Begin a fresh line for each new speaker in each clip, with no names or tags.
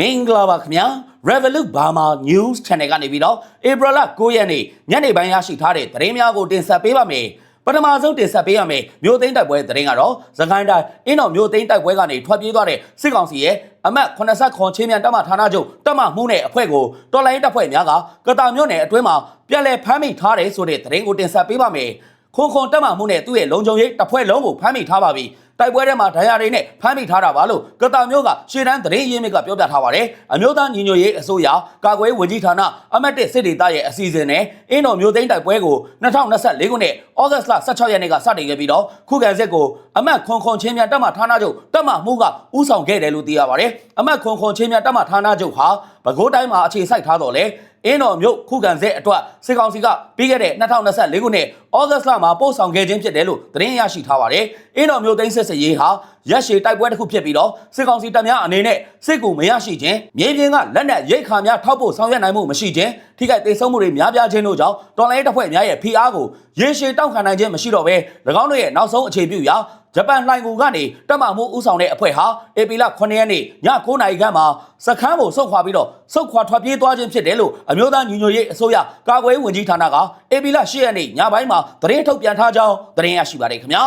မင်္ဂလာပါခင်ဗျာ Revolut Burma News Channel ကနေပြီးတော့ April 9ရက်နေ့ညနေပိုင်းရရှိထားတဲ့သတင်းများကိုတင်ဆက်ပေးပါမယ်ပထမဆုံးတင်ဆက်ပေးရမယ်မြို့သိမ်းတိုက်ပွဲသတင်းကတော့သခိုင်းတိုင်းအင်းတော်မြို့သိမ်းတိုက်ပွဲကနေထွက်ပြေးသွားတဲ့စစ်ကောင်စီရဲ့အမတ်80ခွန်ချင်းမြန်တပ်မဌာနချုပ်တပ်မမှုနဲ့အဖွဲ့ကိုတော်လိုင်းတပ်ဖွဲ့များကကတာမြို့နယ်အတွင်းမှာပြည်လဲဖမ်းမိထားတယ်ဆိုတဲ့သတင်းကိုတင်ဆက်ပေးပါမယ်ခွန်ခွန်တပ်မမှုနဲ့သူ့ရဲ့လုံခြုံရေးတပ်ဖွဲ့လုံးကိုဖမ်းမိထားပါပြီ တိုက်ပွဲထဲမှာဒဏ်ရာတွေနဲ့ဖမ်းမိထားတာပါလို့ကတာမျိုးကရှေ့တန်းသတင်းရင်းမြစ်ကပြောပြထားပါတယ်အမျိုးသားညီညွတ်ရေးအစိုးရကာကွယ်ရေးဝန်ကြီးဌာနအမတ်တစ်စစ်ဒေသရဲ့အစီအစဉ်နဲ့အင်းတော်မျိုးသိန်းတိုက်ပွဲကို2024ခုနှစ်ဩဂတ်စ်လ16ရက်နေ့ကစတင်ခဲ့ပြီးတော့ခုခံစစ်ကိုအမတ်ခွန်ခွန်ချင်းမြန်တပ်မဌာနချုပ်တပ်မမှုကဥဆောင်ခဲ့တယ်လို့သိရပါတယ်အမတ်ခွန်ခွန်ချင်းမြန်တပ်မဌာနချုပ်ဟာပဲခူးတိုင်းမှာအခြေစိုက်ထားတော့လေ အင်းတော်မြို့ခုခံစစ်အတွက်စစ်ကောင်စီကပြီးခဲ့တဲ့2024ခုနှစ်ဩဂတ်စ်လမှာပို့ဆောင်ခဲ့ခြင်းဖြစ်တယ်လို့သတင်းရရှိထားပါတယ်။အင်းတော်မြို့သိမ်းစစ်စရေးဟာရက်ရှည်တိုက်ပွဲတစ်ခုဖြစ်ပြီးတော့စစ်ကောင်စီတပ်များအနေနဲ့စစ်ကူမရရှိခြင်းမြေပြင်ကလက်နက်ရိတ်ခါများထောက်ပို့ဆောင်ရွက်နိုင်မှုမရှိခြင်းထိခိုက်ဒေဆုံးမှုတွေများပြားခြင်းတို့ကြောင့်တော်လိုင်းတပ်ဖွဲ့များရဲ့ဖိအားကိုရေရှည်တောက်ခံနိုင်ခြင်းမရှိတော့ဘဲ၎င်းတို့ရဲ့နောက်ဆုံးအခြေပြုရာ ဂျပန်လှိုင်ကူကနေတက်မမှုဥဆောင်တဲ့အဖွဲ့ဟာအေပီလ9ရက်နေ့ည9နာရီခန့်မှာစခန်းကိုဆုတ်ခွာပြီးတော့ဆုတ်ခွာထွက်ပြေးသွားခြင်းဖြစ်တယ်လို့အမျိုးသားညီညွတ်ရေးအစိုးရကာကွယ်ရေးဝန်ကြီးဌာနကအေပီလ10ရက်နေ့ညပိုင်းမှာသတင်းထုတ်ပြန်ထားကြောင်းသတင်းရရှိပါတယ်ခင်ဗျာ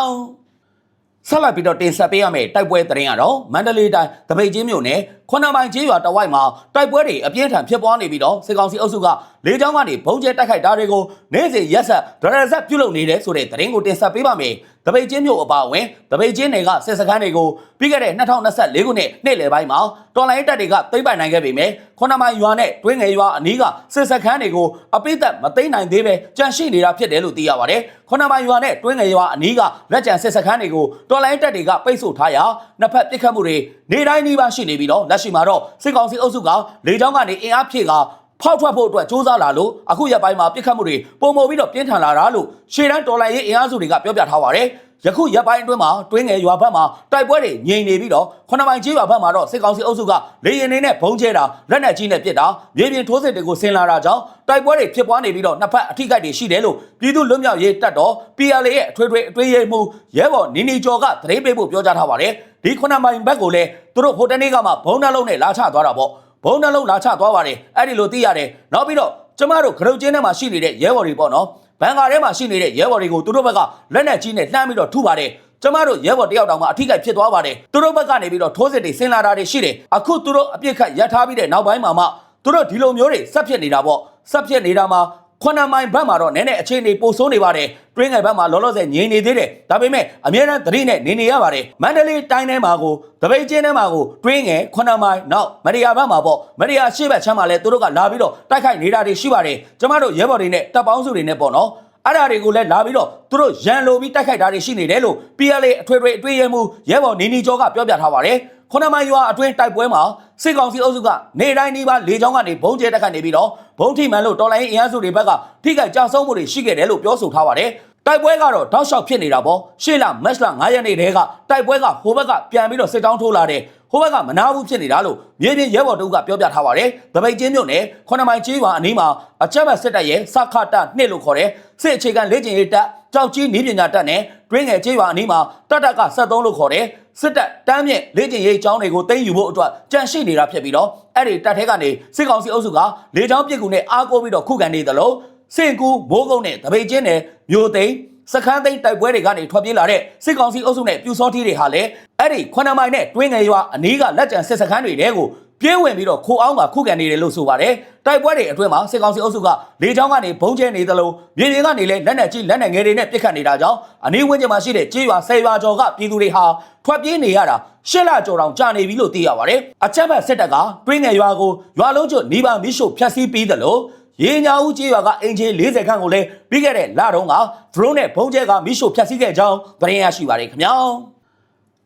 ဆက်လက်ပြီးတော့တင်ဆက်ပေးရမယ့်တိုက်ပွဲသတင်းကတော့မန္တလေးတိုင်းတပိတ်ချင်းမြို့နယ်ခွန်နမိုင်ကျေးရွာတဝိုက်မှာတိုက်ပွဲတွေအပြင်းထန်ဖြစ်ပွားနေပြီးတော့စစ်ကောင်စီအုပ်စုကလေကြောင်းကနေဘုံကျဲတိုက်ခိုက်တာတွေကိုနေ့စဉ်ရက်ဆက်ဒရဆက်ပြုလုပ်နေတယ်ဆိုတဲ့သတင်းကိုတင်ဆက်ပေးပါမယ်။တပိတ်ချင်းမြို့အပါအဝင်တပိတ်ချင်းတွေကစစ်စခန်းတွေကိုပြီးခဲ့တဲ့2024ခုနှစ်နေ့လယ်ပိုင်းမှာတော်လိုင်းတပ်တွေကသိမ်းပိုက်နိုင်ခဲ့ပေမဲ့ခွန်နမိုင်ရွာနဲ့တွင်းငယ်ရွာအနီးကစစ်စခန်းတွေကိုအပိသက်မသိမ်းနိုင်သေးပဲကြန့်ရှိနေတာဖြစ်တယ်လို့သိရပါတယ်။ခွန်နမိုင်ရွာနဲ့တွင်းငယ်ရွာအနီးကလက်ကျန်စစ်စခန်းတွေကိုတော်လိုင်းတပ်တွေကပိတ်ဆို့ထားရာနှစ်ဖက်ပစ်ခတ်မှုတွေနေတိုင်းနှီးပါရှိနေပြီးတော့လက်ရှိမှာတော့စစ်ကောင်စီအုပ်စုကလေကြောင်းကနေအင်အားဖြည့်ကဖောက်ထွက်ဖို့အတွက်စူးစမ်းလာလို့အခုရက်ပိုင်းမှာပြစ်ခတ်မှုတွေပုံမပြီးတော့ပြင်းထန်လာတာလို့ရှေ့တန်းတော်လိုင်းရေးအင်အားစုတွေကပြောပြထားပါတယ်။ ယခုရက်ပိုင်းအတွင်းမှာတွင်းငယ်ရွာဘက်မှာတိုက်ပွဲတွေငြိမ်နေပြီးတော့ခொနမိုင်ကြီးရွာဘက်မှာတော့စစ်ကောင်စီအုပ်စုကလေရင်နေနဲ့ဘုံကျဲတာလက်နက်ကြီးနဲ့ပစ်တာမြေပြင်ထိုးစစ်တွေကိုဆင်လာတာကြောင့်တိုက်ပွဲတွေဖြစ်ပွားနေပြီးတော့နှစ်ဖက်အထိကိတွေရှိတယ်လို့ပြည်သူ့လွတ်မြောက်ရေးတပ်တော် PLA ရဲ့အထွေထွေအတွင်းရေးမှူးရဲဘော်နီနီကျော်ကသတင်းပေးဖို့ပြောကြားထားပါတယ်။ဒီခொနမိုင်ဘက်ကိုလည်းသူတို့ဟိုတနေ့ကမှဘုံနှလုံးနဲ့လာချသွားတာပေါ့။ဘုံနှလုံးလာချသွားပါတယ်အဲ့ဒီလိုသိရတယ်နောက်ပြီးတော့ကျမတို့ခရုတ်ကျင်းထဲမှာရှိနေတဲ့ရဲဘော်တွေပေါ့နော် ဘန်ကာထဲမှာရှိနေတဲ့ရဲဘော်တွေကိုသူတို့ဘက်ကလက်နက်ကြီးနဲ့လှမ်းပြီးတော့ထုပါတယ်ကျမတို့ရဲဘော်တယောက်တောင်မှအထိကိဖြစ်သွားပါတယ်သူတို့ဘက်ကနေပြီးတော့ထိုးစစ်တွေဆင်လာတာတွေရှိတယ်အခုသူတို့အပြစ်ခတ်ရပ်ထားပြီးတဲ့နောက်ပိုင်းမှာမှသူတို့ဒီလိုမျိုးတွေဆက်ဖြစ်နေတာပေါ့ဆက်ဖြစ်နေတာမှာ ခွနမိုင်ဘက်မှာတော့နည်းနည်းအခြေအနေပိုဆိုးနေပါတယ်တွင်းငယ်ဘက်မှာလောလောဆယ်ငြိမ်နေသေးတယ်ဒါပေမဲ့အမြဲတမ်းသတိနဲ့နေနေရပါတယ်မန္တလေးတိုင်းထဲမှာကိုတပိတ်ကျင်းထဲမှာကိုတွင်းငယ်ခွနမိုင်နောက်မရိယာဘက်မှာပေါ့မရိယာရှေ့ဘက်ချမ်းမှာလဲသူတို့ကလာပြီးတော့တိုက်ခိုက်နေတာတွေရှိပါတယ်ကျမတို့ရဲဘော်တွေနဲ့တပ်ပေါင်းစုတွေနဲ့ပေါ့နော်အဲ့ဓာတွေကိုလည်းလာပြီးတော့သူတို့ရန်လိုပြီးတိုက်ခိုက်တာတွေရှိနေတယ်လို့ PLA အထွေထွေအတွေ့အမှုရဲဘော်နေနီကျော်ကပြောပြထားပါတယ် ခုနမရွာအတွင်းတိုက်ပွဲမှာစစ်ကောင်စီအုပ်စုကနေတိုင်းနေပါလေချောင်းကနေဘုံကျဲတက်ခတ်နေပြီးတော့ဘုံထိမှန်လို့တော်လိုင်းအင်အားစုတွေဘက်ကထိခိုက်ကြဆုံးမှုတွေရှိခဲ့တယ်လို့ပြောဆိုထားပါတယ်တိုက်ပွဲကတော့တောက်လျှောက်ဖြစ်နေတာပေါ့ရှေ့လမက်လ9ရက်နေ့တည်းကတိုက်ပွဲကဟိုဘက်ကပြန်ပြီးတော့စစ်တောင်းထိုးလာတယ်ဟိုဘက်ကမနာဘူးဖြစ်နေတာလို့မြေပြင်ရဲဘော်တို့ကပြောပြထားပါတယ်။တပိတ်ချင်းမြို့နယ်ခွနမိုင်ကြီးရွာအနီးမှာအကြမ်းဖက်စစ်တပ်ရဲ့စခတနှစ်လို့ခေါ်တဲ့စစ်အခြေခံလေ့ကျင့်ရေးတပ်ကြောက်ကြီးနည်းပညာတပ်နဲ့တွင်းငယ်ကြီးရွာအနီးမှာတပ်တပ်က73လို့ခေါ်တဲ့ စစ်တပ်တမ်းမြင့်လေ့ကျင့်ရေးကျောင်းတွေကိုတင်ယူဖို့အတွက်ကြန့်ရှိနေတာဖြစ်ပြီးတော့အဲ့ဒီတပ်ထဲကနေစစ်ကောင်စီအုပ်စုကလေကြောင်းပစ်ကူနဲ့အားကိုးပြီးတော့ခုခံနေသလိုစင်ကူမိုးကုန်းနဲ့တပိတ်ချင်းနဲ့မြို့သိမ်းစခန်းသိမ်းတိုက်ပွဲတွေကနေထွက်ပြေးလာတဲ့စစ်ကောင်စီအုပ်စုနဲ့ပြူစောထီးတွေဟာလည်းအဲ့ဒီခွနမိုင်နဲ့တွင်းငယ်ရွာအနီးကလက်ကျန်စစ်စခန်းတွေတဲကို ပြေးဝင်ပြီးတော့ခိုးအောင်ကခုခံနေတယ်လို့ဆိုပါတယ်တိုက်ပွဲတွေအတွင်းမှာစစ်ကောင်စီအုပ်စုကလေကြောင်းကနေဘုံကျဲနေသလိုမြေပြင်ကနေလည်းလက်နက်ကြီးလက်နက်ငယ်တွေနဲ့ပစ်ခတ်နေတာကြောင့်အနီးဝန်းကျင်မှာရှိတဲ့ကြေးရွာဆယ်ရွာကျော်ကပြည်သူတွေဟာထွက်ပြေးနေရတာရှစ်လကျော်တောင်ကြာနေပြီလို့သိရပါတယ်အချက်ဘက်စစ်တပ်ကတွင်းငယ်ရွာကိုရွာလုံးကျွနီးပါမိရှုဖျက်ဆီးပြီးသလိုရေညာဦးကြေးရွာကအင်ဂျီ40ခန့်ကိုလည်းပြီးခဲ့တဲ့လတုန်းက drone နဲ့ဘုံကျဲကမိရှုဖျက်ဆီးခဲ့ကြောင်းသတင်းရရှိပါတယ်ခင်ဗျာ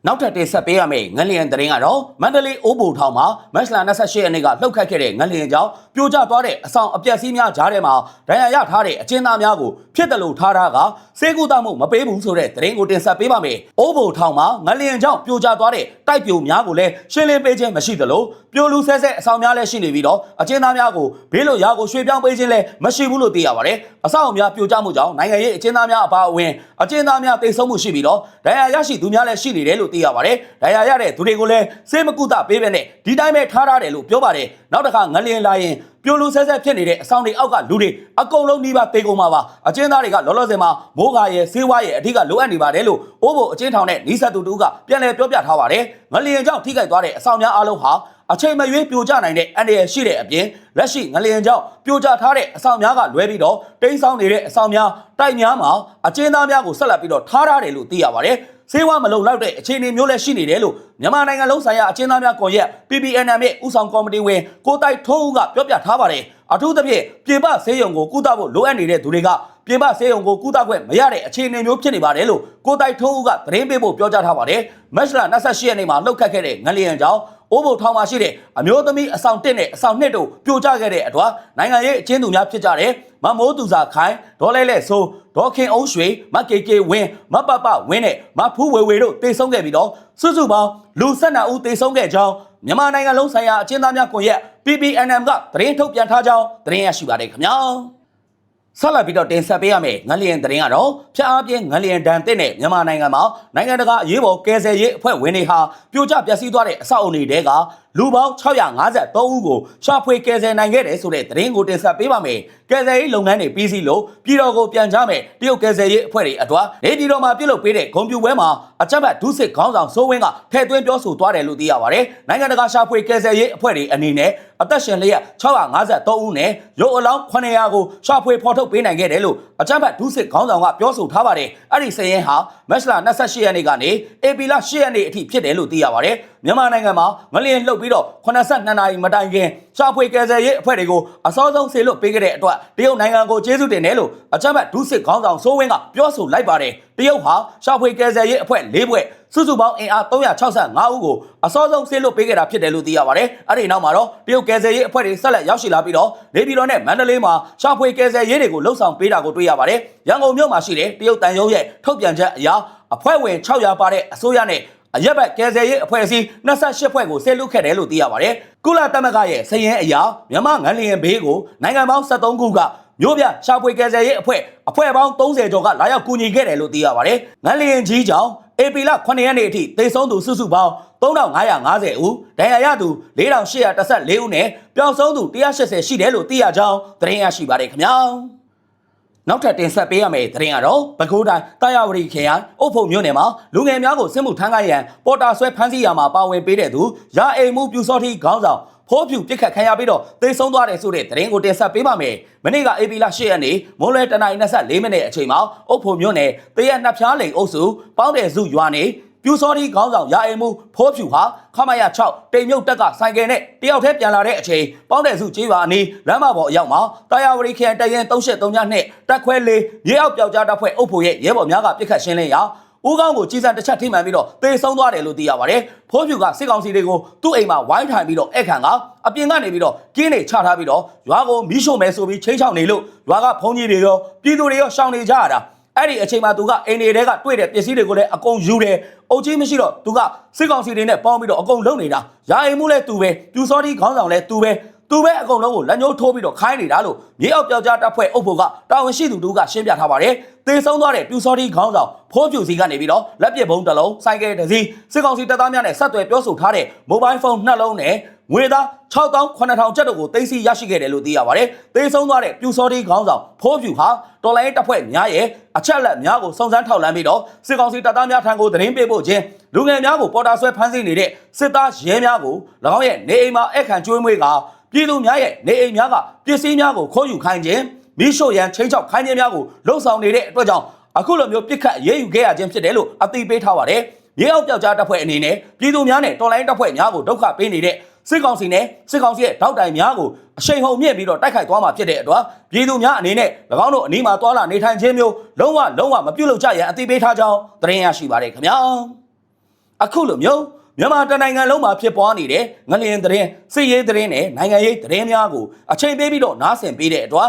နောက်ထပ်တင်ဆက်ပေးရမယ့်ငလျင်သတင်းကတော့မန္တလေးအိုးဘိုထောင်မှာမတ်လ28ရက်နေ့ကလှုပ်ခတ်ခဲ့တဲ့ငလျင်ကြောင့်ပြိုကျသွားတဲ့အဆောင်အပျက်စီးများကြားထဲမှာဒဏ်ရာရထားတဲ့အကျဉ်းသားများကိုဖြစ်တယ်လို့ထားတာကစေကူတမှုမပေးဘူးဆိုတဲ့သတင်းကိုတင်ဆက်ပေးပါမယ်။အိုးဘိုထောင်မှာငလျင်ကြောင့်ပြိုကျသွားတဲ့တိုက်ပြိုများကိုလည်းရှင်းလင်းပေးခြင်းမရှိသလိုပြိုလူဆဲဆဲအဆောင်များလည်းရှိနေပြီးတော့အကျဉ်းသားများကိုဘေးလွတ်ရာကိုရွှေ့ပြောင်းပေးခြင်းလည်းမရှိဘူးလို့သိရပါတယ်။အဆောင်အများပြိုကျမှုကြောင့်နိုင်ငံရေးအကျဉ်းသားများအပါအဝင်အကျဉ်းသားများတိတ်ဆုံးမှုရှိပြီးတော့ဒဏ်ရာရရှိသူများလည်းရှိနေတယ်လို့သိရပါတယ်ဒဏ်ရာရတဲ့သူတွေကိုလည်းစေမကုသပေးပဲနဲ့ဒီတိုင်းပဲထားရတယ်လို့ပြောပါတယ်နောက်တစ်ခါငလျင်လာရင်ပြိုလူဆဲဆဲဖြစ်နေတဲ့အဆောင်တွေအောက်ကလူတွေအကုန်လုံးနှီးပါတေကုန်မှာပါအကျဉ်းသားတွေကလောလောဆယ်မှာမိုးကာရဲ့ဆေးဝါးရဲ့အဓိကလိုအပ်နေပါတယ်လို့အိုးဘိုအကျဉ်းထောင်နဲ့နီးစပ်သူတူကပြန်လည်ပြောပြထားပါတယ်ငလျင်ကြောင့်ထိခိုက်သွားတဲ့အဆောင်များအားလုံးဟာအချိန်မရွေးပြိုကျနိုင်တဲ့အန္တရာယ်ရှိတဲ့အပြင်လက်ရှိငလျင်ကြောင့်ပြိုကျထားတဲ့အဆောင်များကလွဲပြီးတော့တိမ်းဆောင်နေတဲ့အဆောင်များတိုက်များမှာအကျဉ်းသားများကိုဆက်လက်ပြီးတော့ထားရတယ်လို့သိရပါတယ် ဆေးဝါးမလုံလောက်တဲ့အခြေအနေမျိုးလည်းရှိနေတယ်လို့မြန်မာနိုင်ငံလုံးဆိုင်ရာအကျဉ်းသားများကွန်ရက် PPNM ရဲ့ဥဆောင်ကော်မတီဝင်ကိုတိုက်ထုံးဦးကပြောပြထားပါတယ်အထူးသဖြင့်ပြည်ပဆေးရုံကိုကုသဖို့လိုအပ်နေတဲ့သူတွေကပြည်ပဆေးရုံကိုကုသခွင့်မရတဲ့အခြေအနေမျိုးဖြစ်နေပါတယ်လို့ကိုတိုက်ထုံးဦးကသတင်းပေးဖို့ပြောကြားထားပါတယ်မက်ရှလာ28ရက်နေ့မှာလှုပ်ခတ်ခဲ့တဲ့ငလျင်ကြောင့် အိုးဘုံထောင်မှာရှိတဲ့အမျိုးသမီးအဆောင်1နဲ့အဆောင်2တို့ပြိုကျခဲ့တဲ့အတွက်နိုင်ငံရေးအကျဉ်းသူများဖြစ်ကြတဲ့မမိုးသူစာခိုင်ဒေါ်လဲလဲဆိုဒေါ်ခင်အုံးရွှေမကေကေဝင်းမပပဝင်းနဲ့မဖူးဝေဝေတို့တေဆုံးခဲ့ပြီးတော့စုစုပေါင်းလူ12ဦးတေဆုံးခဲ့ကြောင်းမြန်မာနိုင်ငံလုံးဆိုင်ရာအကျဉ်းသားများကွန်ရက် PPNM ကသတင်းထုတ်ပြန်ထားကြောင်းသတင်းရရှိပါတယ်ခင်ဗျာ ဆက်လက်ပြီးတော့တင်ဆက်ပေးရမယ်ငလျင်သတင်းကတော့ဖျက်အားပြင်းငလျင်ဒဏ်တဲ့နဲ့မြန်မာနိုင်ငံမှာနိုင်ငံတကာအရေးပေါ်ကယ်ဆယ်ရေးအဖွဲ့ဝင်တွေဟာပြိုကျပျက်စီးသွားတဲ့အဆောက်အုံတွေတဲက လူပေါင်း653ဦးကိုရှာဖွေကယ်ဆယ်နိုင်ခဲ့တယ်ဆိုတဲ့သတင်းကိုတင်ဆက်ပေးပါမယ်ကယ်ဆယ်ရေးလုပ်ငန်းတွေပြီးစီးလို့ပြည်တော်ကိုပြန်ကြမယ်တရုတ်ကယ်ဆယ်ရေးအဖွဲ့တွေအတွက်နေပြည်တော်မှာပြုလုပ်ပေးတဲ့ဂုံပြူပွဲမှာအကြမ်းဖက်ဒုစစ်ခေါင်းဆောင်စိုးဝင်းကထည့်သွင်းပြောဆိုသွားတယ်လို့သိရပါတယ်နိုင်ငံတကာရှာဖွေကယ်ဆယ်ရေးအဖွဲ့တွေအနေနဲ့အသက်ရှင်လျက်653ဦးနဲ့ရုပ်အလောင်း900ကိုရှာဖွေဖော်ထုတ်ပေးနိုင်ခဲ့တယ်လို့ အကြမ်းဖက်ဒုစစ်ခေါင်းဆောင်ကပြောဆိုထားပါတယ်အဲ့ဒီစည်ရင်ဟာမက်စလာ28ရက်နေ့ကနေအေပီလာ10ရက်နေ့အထိဖြစ်တယ်လို့သိရပါတယ်မြန်မာနိုင်ငံမှာငလျင်လှုပ်ပြီးတော့82နာရီမတိုင်ခင်ရှာဖွေကယ်ဆယ်ရေးအဖွဲ့တွေကိုအစောဆုံးဆေလွတ်ပေးခဲ့တဲ့အတွက်တရုတ်နိုင်ငံကိုကျေးဇူးတင်တယ်လို့အကြမ်းဖက်ဒုစစ်ခေါင်းဆောင်စိုးဝင်းကပြောဆိုလိုက်ပါတယ်တရုတ်ဟာရှာဖွေကယ်ဆယ်ရေးအဖွဲ့၄ဘွဲ့စုစုပေါင်းအင်အား365ဦးကိုအစောဆုံးဆေးလွတ်ပေးခဲ့တာဖြစ်တယ်လို့သိရပါတယ်။အဲ့ဒီနောက်မှာတော့တရုတ်ကယ်ဆယ်ရေးအဖွဲ့တွေဆက်လက်ရောက်ရှိလာပြီးတော့နေပြည်တော်နဲ့မန္တလေးမှာရှာဖွေကယ်ဆယ်ရေးတွေကိုလှုပ်ဆောင်ပေးတာကိုတွေ့ရပါတယ်။ရန်ကုန်မြို့မှာရှိတဲ့တရုတ်တန်ယုံရဲ့ထုတ်ပြန်ချက်အရအဖွဲ့ဝင်600ပါတဲ့အစိုးရနဲ့အရက်ဘက်ကယ်ဆယ်ရေးအဖွဲ့အစည်း28ဖွဲ့ကိုဆဲလွတ်ခဲ့တယ်လို့သိရပါတယ်။ကုလသမဂ္ဂရဲ့စည်ရင်အရာမြန်မာငန်းလျင်ဘေးကိုနိုင်ငံပေါင်း73ခုက မြို့ပြရှာဖွေကယ်ဆယ်ရေးအဖွဲ့အဖွဲ့ပေါင်း30ကျော်ကလာရောက်ကူညီခဲ့တယ်လို့သိရပါတယ်။ငန်းလျင်ကြီးကြောင့်ဧပြီလ9ရက်နေ့အထိသေဆုံးသူစုစုပေါင်း3550ဦးဒဏ်ရာရသူ4814ဦးနဲ့ပျောက်ဆုံးသူ180ရှိတယ်လို့သိရကြောင်းသတင်းရရှိပါတယ်ခင်ဗျာနောက်ထပ်တင်ဆက်ပေးရမယ့်သတင်းကတော့ပဲခူးတိုင်းတာယာဝတီခရိုင်အုတ်ဖုံမြို့နယ်မှာလူငယ်များကိုစစ်မှုထမ်းခိုင်းရန်ပေါ်တာဆွဲဖမ်းဆီးရမှာပါဝင်ပေးတဲ့သူရာအိမ်မှုပြူစောတိခေါင်းဆောင် ဖိုးဖြူပြစ်ခတ်ခံရပြီးတော့သေဆုံးသွားတယ်ဆိုတဲ့သတင်းကိုတင်ဆက်ပေးပါမယ်။မနေ့က AP လ10ရက်နေ့မိုးလဲတနင်္လာ24မိနစ်အချိန်မှာအုတ်ဖုံမြို့နယ်တရက်နှစ်ဖြားလိန်အုပ်စုပေါင်းတယ်စုရွာနေပြူစောတိခေါင်းဆောင်ရာအိမ်မှုဖိုးဖြူဟာခမရ6တိမ်မြုပ်တက်ကဆိုင်ကယ်နဲ့တယောက်တည်းပြန်လာတဲ့အချိန်ပေါင်းတယ်စုကျေးရွာအနီးလမ်းမပေါ်အရောက်မှာတာယာဝတီခရိုင်တရင်373ညနဲ့တက်ခွဲလေးရေအောက်ပြောက်ကြားတပ်ဖွဲ့အုပ်ဖို့ရဲ့ရဲဘော်များကပြစ်ခတ်ရှင်းလင်းရာ ဦးကောင်းကိုကြီးစံတစ်ချက်ထိမှန်ပြီးတော့သေဆုံးသွားတယ်လို့သိရပါတယ်။ဖိုးဖြူကစစ်ကောင်စီတွေကိုသူ့အိမ်မှာဝိုင်းထိုင်ပြီးတော့အဲ့ခံကအပြင်ကနေပြီးတော့ကင်းနေချထားပြီးတော့ရွာကိုမီးရှို့မယ်ဆိုပြီးချင်းချောင်းနေလို့ရွာကဖုန်ကြီးတွေရောပြည်သူတွေရောရှောင်နေကြရတာ။အဲ့ဒီအချိန်မှာသူကအိမ်တွေထဲကတွေ့တဲ့ပစ္စည်းတွေကိုလည်းအကုန်ယူတယ်။အုတ်ကြီးမရှိတော့သူကစစ်ကောင်စီတွေနဲ့ပေါင်းပြီးတော့အကုန်လုံနေတာ။ရာအိမ်မှုလည်းသူပဲပြူစောတိခေါင်းဆောင်လည်းသူပဲသူပဲအကုန်လုံးကိုလက်ညှိုးထိုးပြီးတော့ခိုင်းနေတာလို့မြေအောက်ပြောက်ကြားတပ်ဖွဲ့အုပ်ဖို့ကတာဝန်ရှိသူတို့ကရှင်းပြထားပါတယ်။ သေဆုံးသွားတဲ့ပြူစောတိခေါင်းဆောင်ဖိုးပြူစီကနေပြီးတော့လက်ပစ်ဘုံတစ်လုံးစိုက်ကယ်တစ်စီးစစ်ကောင်စီတပ်သားများနဲ့ဆက်သွယ်ပြောဆိုထားတဲ့မိုဘိုင်းဖုန်းနှလုံးနဲ့ငွေသား6000 9000ကျပ်တို့ကိုတင်စီရရှိခဲ့တယ်လို့သိရပါတယ်။သေဆုံးသွားတဲ့ပြူစောတိခေါင်းဆောင်ဖိုးပြူဟာတော်လိုင်းတပ်ဖွဲ့များရဲ့အချက်လက်များကိုစုံစမ်းထောက်လှမ်းပြီးတော့စစ်ကောင်စီတပ်သားများထံကိုသတင်းပေးဖို့ချင်းလူငယ်များကိုပေါ်တာဆွဲဖမ်းဆီးနေတဲ့စစ်သားရဲများကို၎င်းရဲ့နေအိမ်မှာအခန့်ကျွေးမွေးကပြည်သူများရဲ့နေအိမ်များကပစ္စည်းများကိုခိုးယူခိုင်းခြင်း မိရှို့ရန်ချိန်ချောက်ခိုင်းခြင်းများကိုလှုံ့ဆော်နေတဲ့အတွက်ကြောင့်အခုလိုမျိုးပြစ်ခတ်ရေးယူခဲ့ရခြင်းဖြစ်တယ်လို့အသိပေးထားပါတယ်။မြေအောက်ပြောက်ကြားတပ်ဖွဲ့အနေနဲ့ပြည်သူများနဲ့တော်လိုင်းတပ်ဖွဲ့များကိုဒုက္ခပေးနေတဲ့စစ်ကောင်စီနဲ့စစ်ကောင်စီရဲ့တောက်တိုင်များကိုအရှိန်ဟုန်မြင့်ပြီးတော့တိုက်ခိုက်သွားမှာဖြစ်တဲ့အတွက်ပြည်သူများအနေနဲ့၎င်းတို့အနီးမှာတွာလာနေထိုင်ခြင်းမျိုးလုံးဝလုံးဝမပြုတ်လို့ကြရန်အသိပေးထားကြောင်းသတင်းရရှိပါတယ်ခင်ဗျာ။အခုလိုမျိုးမြန်မာတနိုင်ငံလုံးမှာဖြစ်ပွားနေတဲ့ငလျင်သတင်းစစ်ရေးသတင်းနဲ့နိုင်ငံရေးသတင်းများကိုအချိန်ပေးပြီးတော့နားဆင်ပေးတဲ့အတွက်